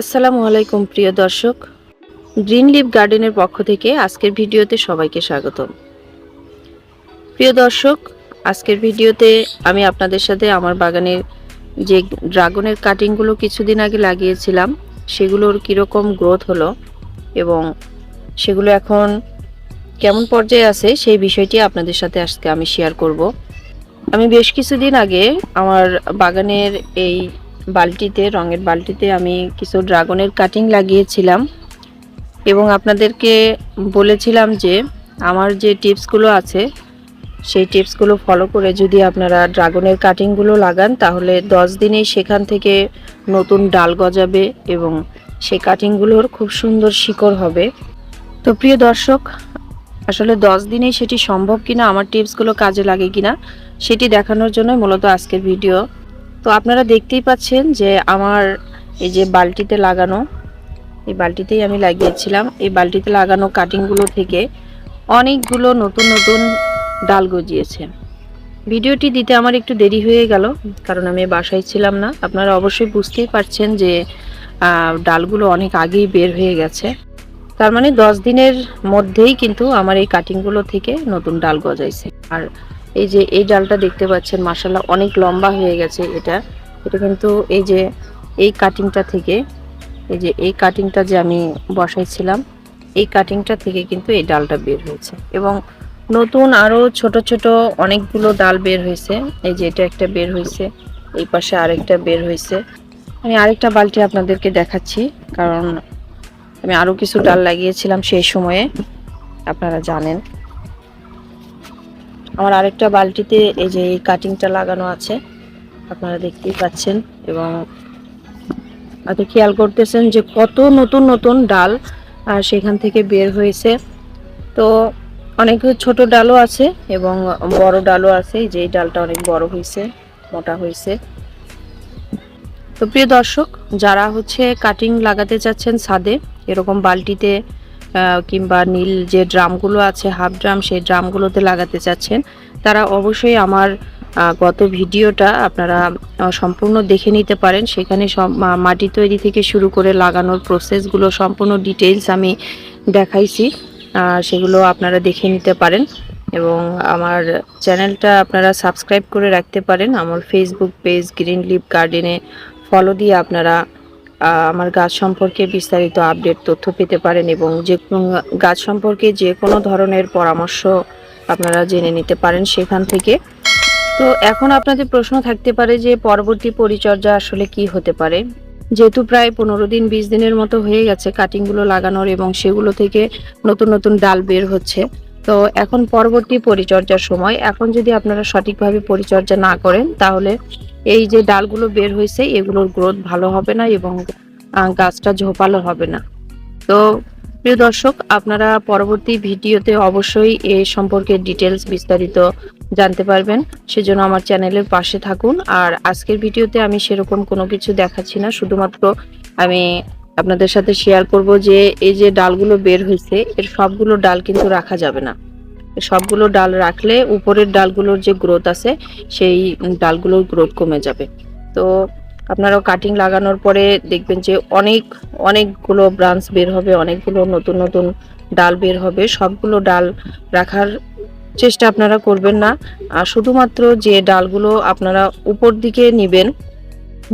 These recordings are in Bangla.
আসসালামু আলাইকুম, প্রিয় দর্শক। গ্রিন লিভ গার্ডেনের পক্ষ থেকে আজকের ভিডিওতে সবাইকে স্বাগতম। প্রিয় দর্শক, আজকের ভিডিওতে আমি আপনাদের সাথে আমার বাগানের যে ড্রাগনের কাটিংগুলো কিছুদিন আগে লাগিয়েছিলাম, সেগুলোর কীরকম গ্রোথ হলো এবং সেগুলো এখন কেমন পর্যায়ে আছে সেই বিষয়টি আপনাদের সাথে আজকে আমি শেয়ার করব। আমি বেশ কিছুদিন আগে আমার বাগানের এই বালতিতে, রঙের বালটিতে আমি কিছু ড্রাগনের কাটিং লাগিয়েছিলাম। এবং আপনাদেরকে বলেছিলাম যে, আমার যে টিপসগুলো আছে, সেই টিপসগুলো ফলো করে যদি আপনারা ড্রাগনের কাটিংগুলো লাগান, তাহলে দশ দিনেই সেখান থেকে নতুন ডাল গজাবে এবং সেই কাটিংগুলোর খুব সুন্দর শিকড় হবে। তো প্রিয় দর্শক, আসলে দশ দিনেই সেটি সম্ভব কিনা, আমার টিপসগুলো কাজে লাগে কিনা, সেটি দেখানোর জন্যই মূলত আজকের ভিডিও তো আপনারা দেখতেই পাচ্ছেন যে আমার এই যে বালতিতে লাগানো, এই বালতিতেই আমি লাগিয়েছিলাম। এই বালতিতে লাগানো কাটিংগুলো থেকে অনেকগুলো নতুন নতুন ডাল গজিয়েছে। ভিডিওটি দিতে আমার একটু দেরি হয়ে গেল, কারণ আমি বাসায় ছিলাম না। আপনারা অবশ্যই বুঝতেই পারছেন যে ডালগুলো অনেক আগেই বের হয়ে গেছে। তার মানে দশ দিনের মধ্যেই কিন্তু আমার এই কাটিংগুলো থেকে নতুন ডাল গজাইছে। আর এই যে এই ডালটা দেখতে পাচ্ছেন মাসাল্লাহ অনেক লম্বা হয়ে গেছে এটা। এটা কিন্তু এই যে এই কাটিংটা থেকে, এই যে এই কাটিংটা যে আমি বসাইছিলাম, এই কাটিংটা থেকে কিন্তু এই ডালটা বের হয়েছে। এবং নতুন আরও ছোট ছোট অনেকগুলো ডাল বের হয়েছে। এই যে এটা একটা বের হয়েছে, এই পাশে আরেকটা বের হয়েছে। আমি আরেকটা বালতি আপনাদেরকে দেখাচ্ছি, কারণ আমি আরও কিছু ডাল লাগিয়েছিলাম সেই সময়ে, আপনারা জানেন। আমার আরেকটা বালতিতে এই যে এই কাটিংটা লাগানো আছে, আপনারা দেখতেই পাচ্ছেন এবং আপনি খেয়াল করতেছেন যে কত নতুন নতুন ডাল সেখান থেকে বের হয়েছে। তো অনেক ছোট ডালও আছে এবং বড় ডালও আছে যে ডালটা অনেক বড় হয়েছে, মোটা হয়েছে। তো প্রিয় দর্শক, যারা হচ্ছে কাটিং লাগাতে চাচ্ছেন ছাদে, এরকম বালতিতে কিংবা নীল যে ড্রামগুলো আছে হাফ ড্রাম সেই ড্রামগুলোতে লাগাতে চাচ্ছেন, তারা অবশ্যই আমার গত ভিডিওটা আপনারা সম্পূর্ণ দেখে নিতে পারেন। সেখানে মাটি তৈরি থেকে শুরু করে লাগানোর প্রসেসগুলো সম্পূর্ণ ডিটেইলস আমি দেখাইছি। সেগুলো আপনারা দেখে নিতে পারেন এবং আমার চ্যানেলটা আপনারা সাবস্ক্রাইব করে রাখতে পারেন। আমার ফেসবুক পেজ গ্রিন লিভ গার্ডেনে ফলো দিয়ে আপনারা আমার গাছ সম্পর্কে বিস্তারিত আপডেট তথ্য পেতে পারেন এবং যে গাছ সম্পর্কে যে কোনো ধরনের পরামর্শ আপনারা জেনে নিতে পারেন সেখান থেকে। তো এখন আপনাদের প্রশ্ন থাকতে পারে যে পরবর্তী পরিচর্যা আসলে কি হতে পারে? যেহেতু প্রায় পনেরো দিন, বিশ দিনের মতো হয়ে গেছে কাটিংগুলো লাগানোর এবং সেগুলো থেকে নতুন নতুন ডাল বের হচ্ছে। তো এখন পরবর্তী পরিচর্যার সময়, এখন যদি আপনারা সঠিকভাবে পরিচর্যা না করেন, তাহলে এই যে ডালগুলো বের হয়েছে, এগুলোর গ্রোথ ভালো হবে না এবং গাছটা ঝোপালো হবে না। তো প্রিয় দর্শক, আপনারা পরবর্তী ভিডিওতে অবশ্যই এ সম্পর্কে ডিটেলস বিস্তারিত জানতে পারবেন। সেজন্য আমার চ্যানেলের পাশে থাকুন। আর আজকের ভিডিওতে আমি সেরকম কোনো কিছু দেখাচ্ছি না। শুধুমাত্র আমি আপনাদের সাথে শেয়ার করব যে, এই যে ডালগুলো বের হয়েছে, এর সবগুলো ডাল কিন্তু রাখা যাবে না। সবগুলো ডাল রাখলে উপরের ডালগুলোর যে গ্রোথ আছে, সেই ডালগুলোর গ্রোথ কমে যাবে। তো আপনারা কাটিং লাগানোর পরে দেখবেন যে অনেক, অনেকগুলো ব্রাঞ্চ বের হবে, অনেকগুলো নতুন নতুন ডাল বের হবে। সবগুলো ডাল রাখার চেষ্টা আপনারা করবেন না। আর শুধুমাত্র যে ডালগুলো আপনারা উপর দিকে নেবেন,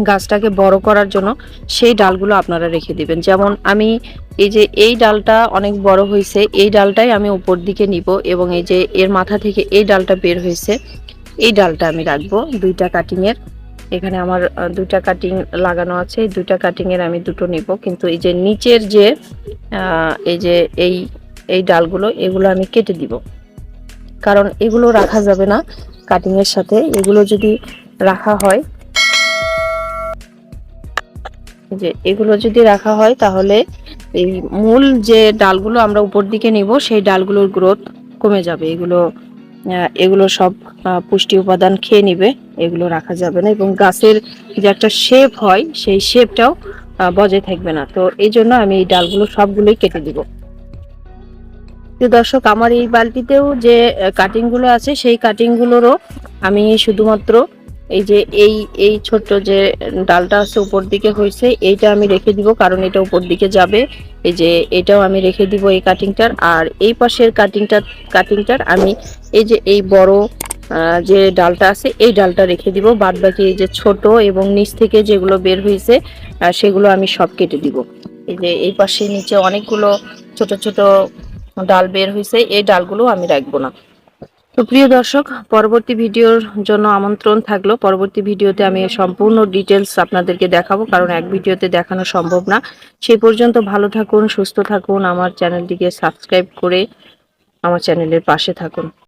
গাছটাকে বড় করার জন্য, সেই ডালগুলো আপনারা রেখে দিবেন। যেমন আমি এই যে এই ডালটা অনেক বড় হয়েছে, এই ডালটাই আমি উপর দিকে নিব এবং এই যে এর মাথা থেকে এই ডালটা বের হয়েছে, এই ডালটা আমি রাখব দুইটা কাটিং এর এখানে আমার দুইটা কাটিং লাগানো আছে, এই দুইটা কাটিং এর আমি দুটো নিব, কিন্তু এই যে নিচের যে এই যে এই এই ডালগুলো, এগুলো আমি কেটে দিব। কারণ এগুলো রাখা যাবে না কাটিং এর সাথে, এগুলো যদি রাখা হয় যে এগুলো যদি রাখা হয় তাহলে এই মূল যে ডালগুলো আমরা উপর দিকে নিব, সেই ডালগুলোর গ্রোথ কমে যাবে। এগুলো এগুলো সব পুষ্টি উপাদান খেয়ে নিবে, এগুলো রাখা যাবে না। এবং গাছের যে একটা শেপ হয়, সেই শেপটাও বজায় থাকবে না। তো এই জন্য আমি এই ডালগুলো সবগুলোই কেটে দিব। তো দর্শক, আমার এই বালতিতেও যে কাটিংগুলো আছে, সেই কাটিংগুলোরও আমি শুধুমাত্র এই যে এই এই ছোট্ট যে ডালটা আছে উপর দিকে হয়েছে, এইটা আমি রেখে দিব, কারণ এটা উপর দিকে যাবে। এই যে এটাও আমি রেখে দিব এই কাটিংটার আর এই পাশের কাটিংটা কাটিংটার আমি এই যে এই বড় যে ডালটা আছে, এই ডালটা রেখে দিব। বাদ বাকি এই যে ছোট এবং নিচ থেকে যেগুলো বের হয়েছে সেগুলো আমি সব কেটে দিব। এই যে এই পাশে নিচে অনেকগুলো ছোট ছোট ডাল বের হয়েছে, এই ডালগুলো আমি রাখব না। তো প্রিয় দর্শক, পরবর্তী ভিডিওর জন্য আমন্ত্রণ থাকল। পরবর্তী ভিডিওতে আমি সম্পূর্ণ ডিটেলস আপনাদেরকে দেখাবো, কারণ এক ভিডিওতে দেখানো সম্ভব না। সেই পর্যন্ত ভালো থাকুন, সুস্থ থাকুন, আমার চ্যানেলটিকে সাবস্ক্রাইব করে আমার চ্যানেলের পাশে থাকুন।